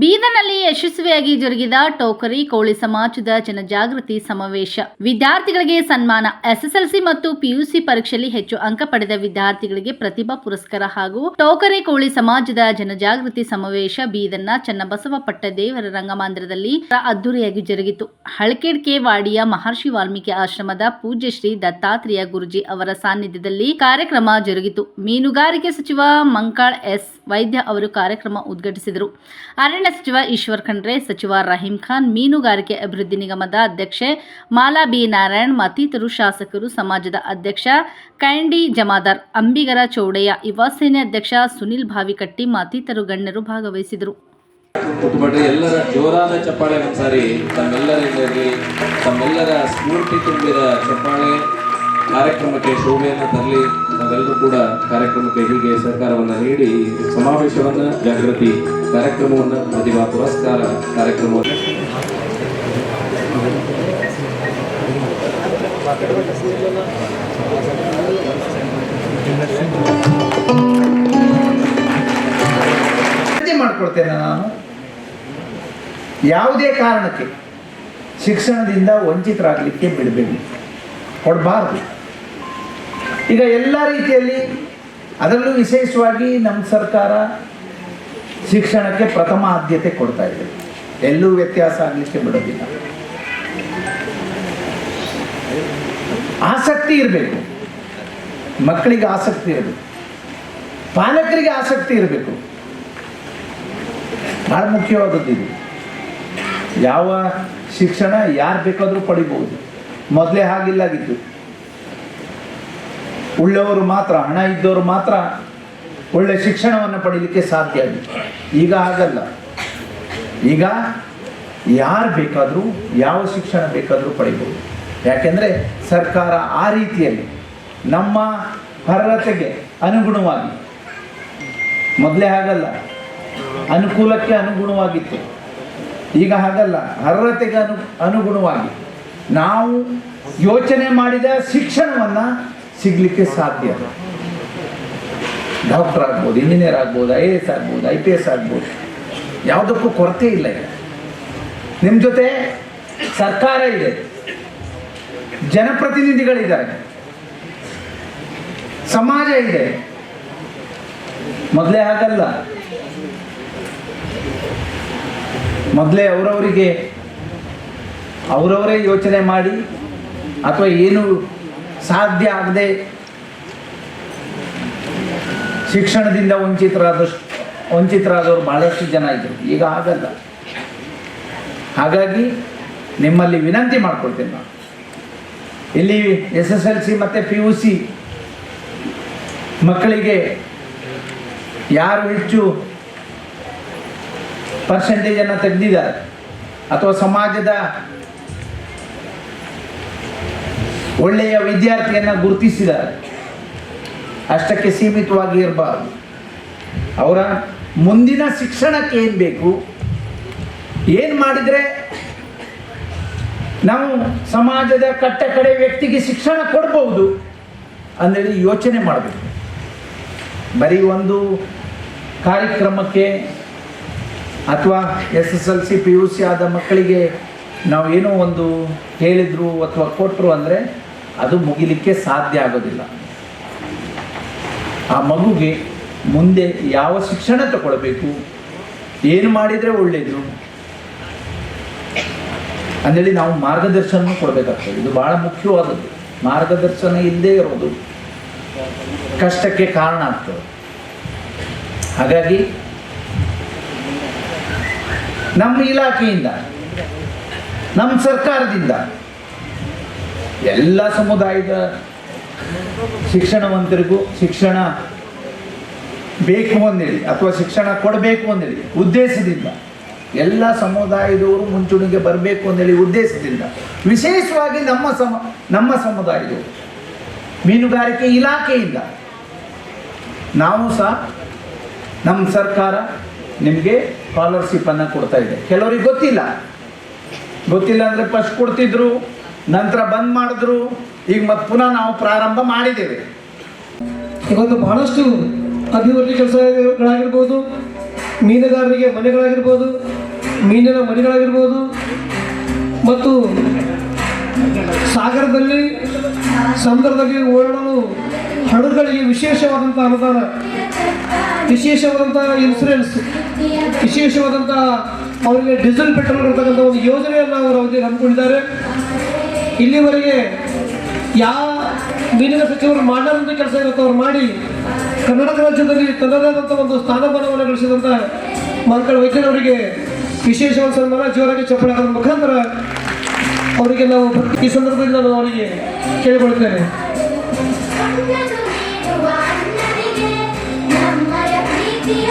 ಬೀದರ್ನಲ್ಲಿ ಯಶಸ್ವಿಯಾಗಿ ಜರುಗಿದ ಟೋಕರಿ ಕೋಳಿ ಸಮಾಜದ ಜನಜಾಗೃತಿ ಸಮಾವೇಶ. ವಿದ್ಯಾರ್ಥಿಗಳಿಗೆ ಸನ್ಮಾನ, ಎಸ್ಎಸ್ಎಲ್ಸಿ ಮತ್ತು ಪಿಯುಸಿ ಪರೀಕ್ಷೆಯಲ್ಲಿ ಹೆಚ್ಚು ಅಂಕ ಪಡೆದ ವಿದ್ಯಾರ್ಥಿಗಳಿಗೆ ಪ್ರತಿಭಾ ಪುರಸ್ಕಾರ ಹಾಗೂ ಟೋಕರಿ ಕೋಳಿ ಸಮಾಜದ ಜನಜಾಗೃತಿ ಸಮಾವೇಶ ಬೀದರ್ನ ಚನ್ನಬಸವ ಪಟ್ಟದೇವರ ರಂಗಮಂದಿರದಲ್ಲಿ ಅದ್ದೂರಿಯಾಗಿ ಜರುಗಿತು. ಹಳಕೆಡ್ಕೆ ವಾಡಿಯ ಮಹರ್ಷಿ ವಾಲ್ಮೀಕಿ ಆಶ್ರಮದ ಪೂಜ್ಯ ಶ್ರೀ ದತ್ತಾತ್ರೇಯ ಗುರುಜಿ ಅವರ ಸಾನ್ನಿಧ್ಯದಲ್ಲಿ ಕಾರ್ಯಕ್ರಮ ಜರುಗಿತು. ಮೀನುಗಾರಿಕೆ ಸಚಿವ ಮಂಕಾಳ್ ಎಸ್ ವೈದ್ಯ ಅವರು ಕಾರ್ಯಕ್ರಮ ಉದ್ಘಾಟಿಸಿದರು. ಅರಣ್ಯ ಸಚಿವ ಈಶ್ವರ್ ಖಂಡ್ರೆ, ಸಚಿವ ರಹೀಂ ಖಾನ್, ಮೀನುಗಾರಿಕೆ ಅಭಿವೃದ್ಧಿ ನಿಗಮದ ಅಧ್ಯಕ್ಷೆ ಮಾಲಾ ಬಿ. ನಾರಾಯಣ್, ಮತ್ತಿತರು ಶಾಸಕರು, ಸಮಾಜದ ಅಧ್ಯಕ್ಷ ಕೈಂಡಿ ಜಮಾದಾರ್, ಅಂಬಿಗರ ಚೌಡಯ್ಯ, ಯುವ ಸೇನೆ ಅಧ್ಯಕ್ಷ ಸುನಿಲ್ ಭಾವಿಕಟ್ಟಿ, ಮತ್ತಿತರು ಗಣ್ಯರು ಭಾಗವಹಿಸಿದರು. ಕಾರ್ಯಕ್ರಮಕ್ಕೆ ಶೋಭೆಯನ್ನು ತರಲಿ. ನಾವೆಲ್ಲರೂ ಕೂಡ ಕಾರ್ಯಕ್ರಮಕ್ಕೆ ಹೀಗೆ ಸಹಕಾರವನ್ನು ನೀಡಿ ಸಮಾವೇಶವನ್ನು ಜಾಗೃತಿ ಕಾರ್ಯಕ್ರಮವನ್ನು ಪ್ರತಿಭಾ ಪುರಸ್ಕಾರ ಕಾರ್ಯಕ್ರಮವನ್ನು ಮಾಡ್ಕೊಳ್ತೇನೆ ನಾನು. ಯಾವುದೇ ಕಾರಣಕ್ಕೆ ಶಿಕ್ಷಣದಿಂದ ವಂಚಿತರಾಗಲಿಕ್ಕೆ ಬಿಡಬೇಡಿ. ಕೊಡಬಾರ್ದು. ಈಗ ಎಲ್ಲ ರೀತಿಯಲ್ಲಿ ಅದರಲ್ಲೂ ವಿಶೇಷವಾಗಿ ನಮ್ಮ ಸರ್ಕಾರ ಶಿಕ್ಷಣಕ್ಕೆ ಪ್ರಥಮ ಆದ್ಯತೆ ಕೊಡ್ತಾ ಇದೆ. ಎಲ್ಲೂ ವ್ಯತ್ಯಾಸ ಆಗಲಿಕ್ಕೆ ಬಿಡೋದಿಲ್ಲ. ಆಸಕ್ತಿ ಇರಬೇಕು. ಮಕ್ಕಳಿಗೆ ಆಸಕ್ತಿ ಇರಬೇಕು. ಪಾಲಕರಿಗೆ ಆಸಕ್ತಿ ಇರಬೇಕು. ಬಹಳ ಮುಖ್ಯವಾದದ್ದು ಇದು. ಯಾವ ಶಿಕ್ಷಣ ಯಾರು ಬೇಕಾದರೂ ಪಡಿಬಹುದು. ಮೊದಲೇ ಹಾಗಿಲ್ಲಾಗಿತ್ತು ಉಳ್ಳವರು ಮಾತ್ರ, ಹಣ ಇದ್ದವರು ಮಾತ್ರ ಒಳ್ಳೆ ಶಿಕ್ಷಣವನ್ನು ಪಡೀಲಿಕ್ಕೆ ಸಾಧ್ಯ ಈಗ ಆಗಲ್ಲ ಈಗ ಯಾರು ಬೇಕಾದರೂ, ಯಾವ ಶಿಕ್ಷಣ ಬೇಕಾದರೂ ಪಡಿಬೋದು ಯಾಕೆಂದರೆ ಸರ್ಕಾರ ಆ ರೀತಿಯಲ್ಲಿ ನಮ್ಮ ಅರ್ಹತೆಗೆ ಅನುಗುಣವಾಗಿ, ಮೊದಲೇ ಆಗಲ್ಲ ಅನುಕೂಲಕ್ಕೆ ಅನುಗುಣವಾಗಿತ್ತು. ಈಗ ಹಾಗಲ್ಲ, ಅರ್ಹತೆಗೆ ಅನು, ಅನುಗುಣವಾಗಿ ನಾವು ಯೋಚನೆ ಮಾಡಿದ ಶಿಕ್ಷಣವನ್ನು ಸಿಗಲಿಕ್ಕೆ ಸಾಧ್ಯ. ಡಾಕ್ಟರ್ ಆಗ್ಬೋದು, ಇಂಜಿನಿಯರ್ ಆಗ್ಬೋದು, ಐ ಎ ಎಸ್ ಆಗ್ಬೋದು, ಐ ಪಿ ಎಸ್ ಆಗ್ಬೋದು. ಯಾವುದಕ್ಕೂ ಕೊರತೆ ಇಲ್ಲ ಈಗ. ನಿಮ್ಮ ಜೊತೆ ಸರ್ಕಾರ ಇದೆ. ಜನಪ್ರತಿನಿಧಿಗಳಿದ್ದಾರೆ. ಸಮಾಜ ಇದೆ. ಮೊದಲೇ ಹಾಗಲ್ಲ. ಮೊದಲೇ ಅವರವರಿಗೆ, ಅವರವರೇ ಯೋಚನೆ ಮಾಡಿ, ಅಥವಾ ಏನು ಸಾಧ್ಯ ಆಗದೆ ಶಿಕ್ಷಣದಿಂದ ವಂಚಿತರಾದಷ್ಟು, ವಂಚಿತರಾದವರು ಬಹಳಷ್ಟು ಜನ ಇದ್ದರು ಈಗ ಆಗಲ್ಲ ಹಾಗಾಗಿ ನಿಮ್ಮಲ್ಲಿ ವಿನಂತಿ ಮಾಡ್ಕೊಳ್ತೇನೆ ನಾನು. ಇಲ್ಲಿ ಎಸ್ ಎಸ್ ಎಲ್ ಸಿ ಮತ್ತು ಪಿ ಯು ಸಿ ಮಕ್ಕಳಿಗೆ ಯಾರು ಹೆಚ್ಚು ಪರ್ಸೆಂಟೇಜನ್ನು ತೆಗೆದಿದ್ದಾರೆ? ಅಥವಾ ಸಮಾಜದ ಒಳ್ಳೆಯ ವಿದ್ಯಾರ್ಥಿಯನ್ನು ಗುರುತಿಸಿದ್ದಾರೆ. ಅಷ್ಟಕ್ಕೆ ಸೀಮಿತವಾಗಿ ಇರಬಾರ್ದು. ಅವರ ಮುಂದಿನ ಶಿಕ್ಷಣಕ್ಕೆ ಏನು ಬೇಕು? ಏನು ಮಾಡಿದರೆ ನಾವು ಸಮಾಜದ ಕಟ್ಟ ಕಡೆ ವ್ಯಕ್ತಿಗೆ ಶಿಕ್ಷಣ ಕೊಡ್ಬೋದು ಅಂದೇಳಿ ಯೋಚನೆ ಮಾಡಬೇಕು. ಬರೀ ಒಂದು ಕಾರ್ಯಕ್ರಮಕ್ಕೆ ಅಥವಾ S S L C, P U C ಆದ ಮಕ್ಕಳಿಗೆ ನಾವು ಏನೋ ಒಂದು ಹೇಳಿದ್ರು ಅಥವಾ ಕೊಟ್ಟರು ಅಂದರೆ ಅದು ಮುಗಿಲಿಕ್ಕೆ ಸಾಧ್ಯ ಆಗೋದಿಲ್ಲ. ಆ ಮಗುಗೆ ಮುಂದೆ ಯಾವ ಶಿಕ್ಷಣ ತಗೊಳ್ಬೇಕು, ಏನು ಮಾಡಿದರೆ ಒಳ್ಳೆಯದು ಅಂದೇಳಿ ನಾವು ಮಾರ್ಗದರ್ಶನ ಕೊಡಬೇಕಾಗ್ತದೆ. ಇದು ಬಹಳ ಮುಖ್ಯವಾದದ್ದು. ಮಾರ್ಗದರ್ಶನ ಇಲ್ಲದೆ ಇರೋದು ಕಷ್ಟಕ್ಕೆ ಕಾರಣ ಆಗ್ತದೆ. ಹಾಗಾಗಿ ನಮ್ಮ ಇಲಾಖೆಯಿಂದ, ನಮ್ಮ ಸರ್ಕಾರದಿಂದ ಎಲ್ಲ ಸಮುದಾಯದ ಶಿಕ್ಷಣವಂತರಿಗೂ ಶಿಕ್ಷಣ ಬೇಕು ಅಂದೇಳಿ ಅಥವಾ ಶಿಕ್ಷಣ ಕೊಡಬೇಕು ಅಂದೇಳಿ ಉದ್ದೇಶದಿಂದ. ಎಲ್ಲ ಸಮುದಾಯದವರು ಮುಂಚೂಣಿಗೆ ಬರಬೇಕು ಅಂದೇಳಿ ಉದ್ದೇಶದಿಂದ. ವಿಶೇಷವಾಗಿ ನಮ್ಮ ಸಮ, ನಮ್ಮ ಸಮುದಾಯದವರು. ಮೀನುಗಾರಿಕೆ ಇಲಾಖೆಯಿಂದ. ನಾವು ಸಹ ನಮ್ಮ ಸರ್ಕಾರ ನಿಮಗೆ ಸ್ಕಾಲರ್ಶಿಪ್ಪನ್ನು ಕೊಡ್ತಾ ಇದೆ. ಕೆಲವರಿಗೆ ಗೊತ್ತಿಲ್ಲ. ಗೊತ್ತಿಲ್ಲ ಅಂದರೆ ಫಸ್ಟ್ ಕೊಡ್ತಿದ್ರು. ನಂತರ ಬಂದ್ ಮಾಡಿದ್ರು. ಈಗ ಮತ್ತೆ ಪುನಃ ನಾವು ಪ್ರಾರಂಭ ಮಾಡಿದ್ದೇವೆ. ಇವತ್ತು ಬಹಳಷ್ಟು ಅಭಿವೃದ್ಧಿ ಕೆಲಸಗಳಾಗಿರ್ಬೋದು, ಮೀನುಗಾರರಿಗೆ ಮನೆಗಳಾಗಿರ್ಬೋದು, ಮೀನಿನ ಮನೆಗಳಾಗಿರ್ಬೋದು ಮತ್ತು ಸಾಗರದಲ್ಲಿ, ಸಮುದ್ರದಲ್ಲಿ ಓಡಾಡಲು ಹಡಗುಗಳಿಗೆ ವಿಶೇಷವಾದಂಥ ಅನುದಾನ ವಿಶೇಷವಾದಂಥ ಇನ್ಸೂರೆನ್ಸ್ ವಿಶೇಷವಾದಂಥ ಅವರಿಗೆ ಡೀಸೆಲ್ ಪೆಟ್ರೋಲ್ ಇರ್ತಕ್ಕಂಥ ಒಂದು ಯೋಜನೆಯನ್ನು ಅವರು ಅವರಿಗೆ ಹಮ್ಮಿಕೊಂಡಿದ್ದಾರೆ. ಇಲ್ಲಿವರೆಗೆ ಯಾವ ಮೀನಿನ ಸಚಿವರು ಮಾಡಲಾರಂಥ ಕೆಲಸ ಇರುತ್ತೆ ಅವ್ರು ಮಾಡಿ ಕರ್ನಾಟಕ ರಾಜ್ಯದಲ್ಲಿ ತನ್ನದಾದಂಥ ಒಂದು ಸ್ಥಾನಮಾನವನ್ನು ಗಳಿಸಿದಂಥ ಮಕ್ಕಳ ವೈದ್ಯರವರಿಗೆ ವಿಶೇಷವಾದ ಸನ್ಮಾನ, ಜೋರಾಗಿ ಚಪ್ಪಳೆ ಹಾಕೋದ್ರ ಮುಖಾಂತರ ಅವರಿಗೆ ನಾವು ಈ ಸಂದರ್ಭದಲ್ಲಿ ನಾನು ಅವರಿಗೆ ನಮ್ಮಯ ಪ್ರೀತಿಯ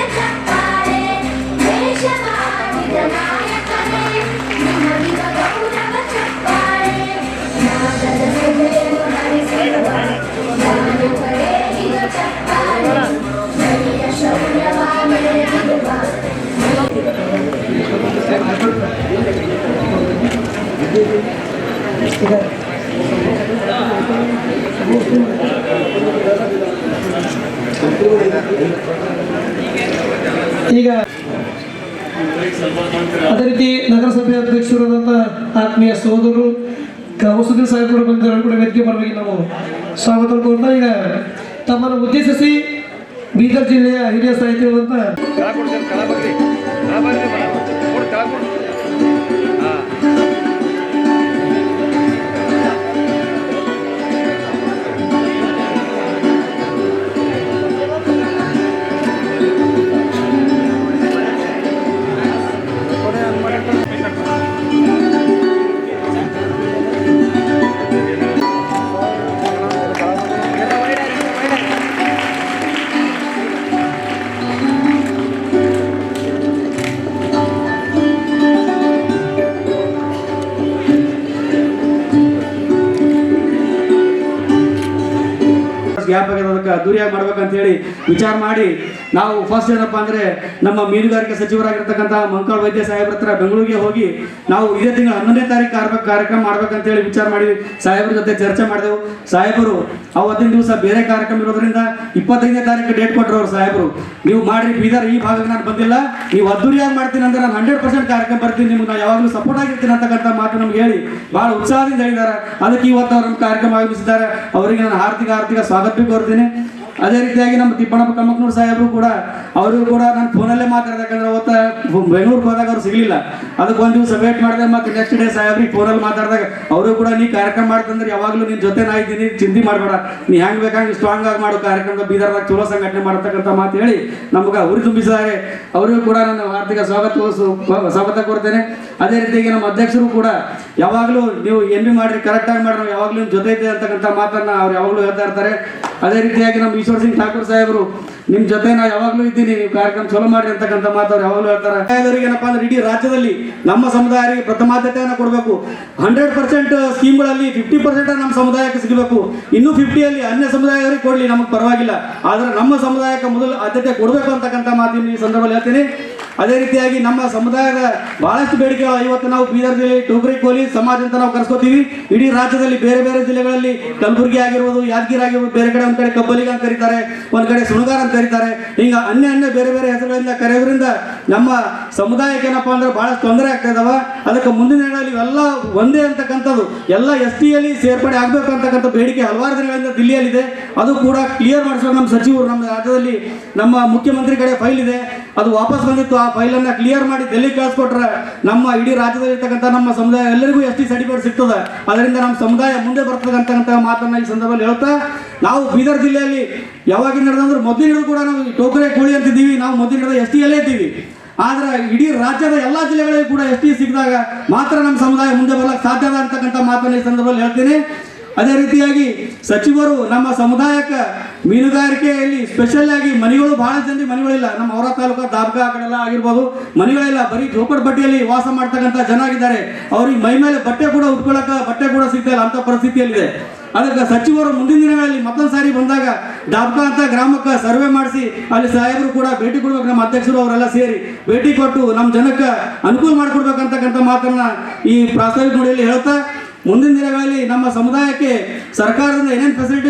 ಈಗ ಅದೇ ರೀತಿ ನಗರಸಭೆ ಅಧ್ಯಕ್ಷರಾದಂಥ ಆತ್ಮೀಯ ಸಹೋದರರು ಕೌಸುದ್ದೀನ್ ಸಾಹೇಬ್ ಕೂಡ ಬಂದಿದ್ದಾರೆ. ಕೂಡ ವೇದಿಕೆ ಬರಬೇಕು ನಾವು ಸ್ವಾಗತ ಕೋರ್ತಾ ಈಗ ತಮ್ಮನ್ನು ಉದ್ದೇಶಿಸಿ ಬೀದರ್ ಜಿಲ್ಲೆಯ ಹಿರಿಯ ಸಾಹಿತ್ಯವಾದಂಥ ಗ್ಯಾಪ್ ಆಗಿರೋದಕ್ಕೆ ಅದ್ದೂರಿಯಾಗಿ ಮಾಡ್ಬೇಕಂತ ಹೇಳಿ ವಿಚಾರ ಮಾಡಿ ನಾವು ಫಸ್ಟ್ ಏನಪ್ಪ ಅಂದ್ರೆ ನಮ್ಮ ಮೀನುಗಾರಿಕೆ ಸಚಿವರಾಗಿರ್ತಕ್ಕಂತಹ ಮಂಕಾಳ್ ವೈದ್ಯ ಸಾಹೇಬ್ರ ಹತ್ರ ಬೆಂಗಳೂರಿಗೆ ಹೋಗಿ ನಾವು ಇದೇ ತಿಂಗಳ ಹನ್ನೊಂದನೇ ತಾರೀಕು ಕಾರ್ಯಕ್ರಮ ಮಾಡ್ಬೇಕಂತ ಹೇಳಿ ವಿಚಾರ ಮಾಡಿ ಸಾಹೇಬ್ರ ಜೊತೆ ಚರ್ಚೆ ಮಾಡಿದೆವು. ಸಾಹೇಬರು, ಅವತ್ತಿನ ದಿವಸ ಬೇರೆ ಕಾರ್ಯಕ್ರಮ ಇರೋದ್ರಿಂದ ಇಪ್ಪತ್ತೈದನೇ ತಾರೀಕು ಡೇಟ್ ಕೊಟ್ಟರು ಅವ್ರು ಸಾಹೇಬರು. ನೀವು ಮಾಡ್ರಿ, ಬೀದರ್ ಈ ಭಾಗಕ್ಕೆ ನಾನು ಬಂದಿಲ್ಲ. ನೀವು ಅದ್ದೂರಿಯಾಗಿ ಮಾಡ್ತೀನಿ ಅಂದ್ರೆ ನಾನು ಹಂಡ್ರೆಡ್ ಪರ್ಸೆಂಟ್ ಕಾರ್ಯಕ್ರಮ ಬರ್ತೀನಿ. ನಿಮ್ಗೆ ನಾನು ಯಾವಾಗಲೂ ಸಪೋರ್ಟ್ ಆಗಿರ್ತೀನಿ ಅಂತಕ್ಕಂಥ ಮಾತು ನಮ್ಗೆ ಹೇಳಿ ಬಹಳ ಉತ್ಸಾಹದಿಂದ ಹೇಳಿದ್ದಾರೆ. ಅದಕ್ಕೆ ಇವತ್ತು ಅವ್ರ ಕಾರ್ಯಕ್ರಮ ಆಯೋಜಿಸಿದ್ದಾರೆ. ಅವರಿಗೆ ನಾನು ಆರ್ಥಿಕ ಆರ್ಥಿಕ ಸ್ವಾಗತ ಕೋರ್ತೀನಿ. ಅದೇ ರೀತಿಯಾಗಿ ನಮ್ಮ ತಿಪ್ಪಣ್ಣಪ್ಪ ಕಮ್ಮಕ್ನೂರು ಸಾಹೇಬರು ಕೂಡ, ಅವರು ಕೂಡ ನಾನು ಫೋನಲ್ಲೇ ಮಾತಾಡ್ದಕ್ಕಂದ್ರೆ ಅವತ್ತ ಬೆಂಗಳೂರಿಗೆ ಹೋದಾಗ ಅವ್ರು ಸಿಗಲಿಲ್ಲ. ಅದಕ್ಕೆ ಒಂದು ದಿವಸ ವೇಟ್ ಮಾಡಿದೆ, ಮತ್ತೆ ನೆಕ್ಸ್ಟ್ ಡೇ ಸಾಹೇಬ್ರಿಗೆ ಫೋನಲ್ಲಿ ಮಾತಾಡಿದಾಗ ಅವರು ಕೂಡ, ನೀ ಕಾರ್ಯಕ್ರಮ ಮಾಡ್ತಂದ್ರೆ ಯಾವಾಗಲೂ ನಿನ್ನ ಜೊತೆ ನಾ ಇದ್ದೀನಿ, ಚಿಂತೆ ಮಾಡಬೇಡ. ನೀ ಹೆಂಗ್ ಬೇಕಂಗೆ ಸ್ಟ್ರಾಂಗ್ ಆಗಿ ಮಾಡೋ ಕಾರ್ಯಕ್ರಮ ಬೀದರ್ದಾಗ ಚಲೋ ಸಂಘಟನೆ ಮಾಡ್ತಕ್ಕಂಥ ಮಾತು ಹೇಳಿ ನಮ್ಗೆ ಉರಿ ತುಂಬಿಸಿದ್ದಾರೆ. ಅವರಿಗೂ ಕೂಡ ನಾನು ಆರ್ಥಿಕ ಸ್ವಾಗತ ಸ್ವಾಗತ ಕೊಡ್ತೇನೆ ಅದೇ ರೀತಿಯಾಗಿ ನಮ್ಮ ಅಧ್ಯಕ್ಷರು ಕೂಡ, ಯಾವಾಗಲೂ ನೀವು ಎಂ ಬಿ ಮಾಡ್ರಿ ಕರೆಕ್ಟಾಗಿ ಮಾಡ್ರಿ, ಯಾವಾಗಲೂ ನಿಮ್ಮ ಜೊತೆ ಇದೆ ಅಂತಕ್ಕಂಥ ಮಾತನ್ನ ಅವ್ರು ಯಾವಾಗಲೂ ಹೇಳ್ತಾ ಇರ್ತಾರೆ. ಅದೇ ರೀತಿಯಾಗಿ ನಮ್ಮ ಈಶ್ವರ್ ಸಿಂಗ್ ಠಾಕೂರ್ ಸಾಹೇಬರು, ನಿಮ್ ಜೊತೆ ನಾ ಯಾವಾಗಲೂ ಇದ್ದೀನಿ, ನೀವು ಕಾರ್ಯಕ್ರಮ ಚಲೋ ಮಾಡಿ ಅಂತಕ್ಕಂಥ ಮಾತವ್ರು ಯಾವಾಗ್ಲೂ ಹೇಳ್ತಾರೆ. ಸಮುದಾಯದವರಿಗೆ ಏನಪ್ಪಾ ಅಂದ್ರೆ ಇಡೀ ರಾಜ್ಯದಲ್ಲಿ ನಮ್ಮ ಸಮುದಾಯಕ್ಕೆ ಪ್ರಥಮಾದ್ಯತೆಯನ್ನು ಕೊಡಬೇಕು. ಹಂಡ್ರೆಡ್ ಪರ್ಸೆಂಟ್ ಸ್ಕೀಮ್ಗಳಲ್ಲಿ ಫಿಫ್ಟಿ ಪರ್ಸೆಂಟ್ ನಮ್ಮ ಸಮುದಾಯಕ್ಕೆ ಸಿಗಬೇಕು. ಇನ್ನು ಫಿಫ್ಟಿಯಲ್ಲಿ ಅನ್ಯ ಸಮುದಾಯದವರಿಗೆ ಕೊಡಲಿ, ನಮಗೆ ಪರವಾಗಿಲ್ಲ. ಆದ್ರೆ ನಮ್ಮ ಸಮುದಾಯಕ್ಕೆ ಮೊದಲು ಆದ್ಯತೆ ಕೊಡಬೇಕು ಅಂತಕ್ಕಂಥ ಮಾತಿನ ಈ ಸಂದರ್ಭದಲ್ಲಿ ಹೇಳ್ತೀನಿ. ಅದೇ ರೀತಿಯಾಗಿ ನಮ್ಮ ಸಮುದಾಯದ ಬಹಳಷ್ಟು ಬೇಡಿಕೆಗಳು ಇವತ್ತು ನಾವು ಬೀದರ್ ಜಿಲ್ಲೆ ಟೋಕರಿ ಕೋಲಿ ಸಮಾಜ ಅಂತ ನಾವು ಕರೆಸ್ಕೋತೀವಿ. ಇಡೀ ರಾಜ್ಯದಲ್ಲಿ ಬೇರೆ ಬೇರೆ ಜಿಲ್ಲೆಗಳಲ್ಲಿ ಕಲಬುರಗಿ ಆಗಿರ್ಬೋದು, ಯಾದಗಿರಿ ಆಗಿರ್ಬೋದು, ಬೇರೆ ಕಡೆ ಒಂದ್ ಕಡೆ ಕಬ್ಬಲಿಗ ಅಂತ ಕರೀತಾರೆ, ಒಂದ್ ಕಡೆ ಸುಣಗಾರ ಅಂತ ಕರೀತಾರೆ. ಹಿಂಗ ಅನ್ಯ ಅನ್ಯ ಬೇರೆ ಬೇರೆ ಹೆಸರುಗಳಿಂದ ಕರೆಯೋದ್ರಿಂದ ನಮ್ಮ ಸಮುದಾಯಕ್ಕೆ ಏನಪ್ಪಾ ಅಂದ್ರೆ ಬಹಳ ತೊಂದರೆ ಆಗ್ತಾ ಇದಾವ. ಅದಕ್ಕೆ ಮುಂದಿನ ದಿನಗಳಲ್ಲಿ ಇವೆಲ್ಲ ಒಂದೇ ಅಂತಕ್ಕಂಥದ್ದು, ಎಲ್ಲ ಎಸ್ ಟಿಯಲ್ಲಿ ಸೇರ್ಪಡೆ ಆಗ್ಬೇಕು ಅಂತಕ್ಕಂಥ ಬೇಡಿಕೆ ಹಲವಾರು ದಿನಗಳಿಂದ ದಿಲ್ಲಿಯಲ್ಲಿದೆ. ಅದು ಕೂಡ ಕ್ಲಿಯರ್ ಮಾಡಿಸೋದು ನಮ್ಮ ಸಚಿವರು. ನಮ್ಮ ರಾಜ್ಯದಲ್ಲಿ ನಮ್ಮ ಮುಖ್ಯಮಂತ್ರಿ ಕಡೆ ಫೈಲ್ ಇದೆ. ಅದು ವಾಪಸ್ ಬಂದಿತ್ತು. ಆ ಫೈಲ್ ಅನ್ನ ಕ್ಲಿಯರ್ ಮಾಡಿ ಡೆಲ್ಲಿ ಕಳಿಸ್ಕೊಟ್ರೆ ನಮ್ಮ ಇಡೀ ರಾಜ್ಯದಲ್ಲಿ ಇರ್ತಕ್ಕಂಥ ನಮ್ಮ ಸಮುದಾಯ ಎಲ್ಲರಿಗೂ ಎಸ್ ಟಿ ಸರ್ಟಿಫಿಕೇಟ್ ಸಿಗ್ತದೆ. ಅದರಿಂದ ನಮ್ಮ ಸಮುದಾಯ ಮುಂದೆ ಬರ್ತಕ್ಕಂಥ ಮಾತನ್ನು ಈ ಸಂದರ್ಭದಲ್ಲಿ ಹೇಳ್ತಾ ನಾವು ಬೀದರ್ ಜಿಲ್ಲೆಯಲ್ಲಿ ಯಾವಾಗ ನಡೆದಂದ್ರೆ ಹಿಡಿದು ಕೂಡ ನಾವು ಟೋಕರೆ ಕೋಳಿ ಅಂತಿದ್ದೀವಿ. ನಾವು ಮೊದಲು ಹಿಡಿದ ಎಸ್ ಟಿಯಲ್ಲೇ ಇದ್ದೀವಿ. ಆದ್ರೆ ಇಡೀ ರಾಜ್ಯದ ಎಲ್ಲಾ ಜಿಲ್ಲೆಗಳಿಗೂ ಕೂಡ ಎಸ್ ಟಿ ಸಿಕ್ಕಿದಾಗ ಮಾತ್ರ ನಮ್ಮ ಸಮುದಾಯ ಮುಂದೆ ಬರಲಕ್ಕೆ ಸಾಧ್ಯ ಅಂತಕ್ಕಂಥ ಮಾತನ್ನ ಈ ಸಂದರ್ಭದಲ್ಲಿ ಹೇಳ್ತೀನಿ. ಅದೇ ರೀತಿಯಾಗಿ ಸಚಿವರು ನಮ್ಮ ಸಮುದಾಯಕ್ಕೆ ಮೀನುಗಾರಿಕೆಯಲ್ಲಿ ಸ್ಪೆಷಲ್ ಆಗಿ ಮನೆಗಳು, ಬಹಳ ಜನರಿಗೆ ಮನೆಗಳಿಲ್ಲ. ನಮ್ಮ ಅವರ ತಾಲೂಕು ದಾಬ್ಗ ಆ ಕಡೆ ಎಲ್ಲ ಆಗಿರ್ಬೋದು. ಮನೆಗಳಿಲ್ಲ. ಬರೀ ಬಟ್ಟೆಯಲ್ಲಿ ವಾಸ ಮಾಡ್ತಕ್ಕಂಥ ಜನ ಆಗಿದ್ದಾರೆ. ಅವ್ರಿಗೆ ಮೈ ಮೇಲೆ ಬಟ್ಟೆ ಕೂಡ ಉಟ್ಕೊಳಕ ಬಟ್ಟೆ ಕೂಡ ಸಿಗ್ತಾ ಇಲ್ಲ. ಅಂತ ಪರಿಸ್ಥಿತಿಯಲ್ಲಿದೆ. ಅದಕ್ಕೆ ಸಚಿವರು ಮುಂದಿನ ದಿನಗಳಲ್ಲಿ ಮತ್ತೊಂದು ಸಾರಿ ಬಂದಾಗ ಡಾಬ್ಕಾ ಅಂತ ಗ್ರಾಮಕ್ಕೆ ಸರ್ವೆ ಮಾಡಿಸಿ ಅಲ್ಲಿ ಸಾಹೇಬರು ಕೂಡ ಭೇಟಿ ಕೊಡ್ಬೇಕು. ನಮ್ಮ ಅಧ್ಯಕ್ಷರು ಅವರೆಲ್ಲ ಸೇರಿ ಭೇಟಿ ಕೊಟ್ಟು ನಮ್ಮ ಜನಕ್ಕೆ ಅನುಕೂಲ ಮಾಡಿಕೊಡ್ಬೇಕಂತಕ್ಕಂಥ ಮಾತನ್ನ ಈ ಪ್ರಾಸ್ತಾವಿಕ ನುಡಿಯಲ್ಲಿ ಹೇಳ್ತಾ, ಮುಂದಿನ ದಿನಗಳಲ್ಲಿ ನಮ್ಮ ಸಮುದಾಯಕ್ಕೆ ಸರ್ಕಾರದಿಂದ ಏನೇನು ಫೆಸಿಲಿಟಿ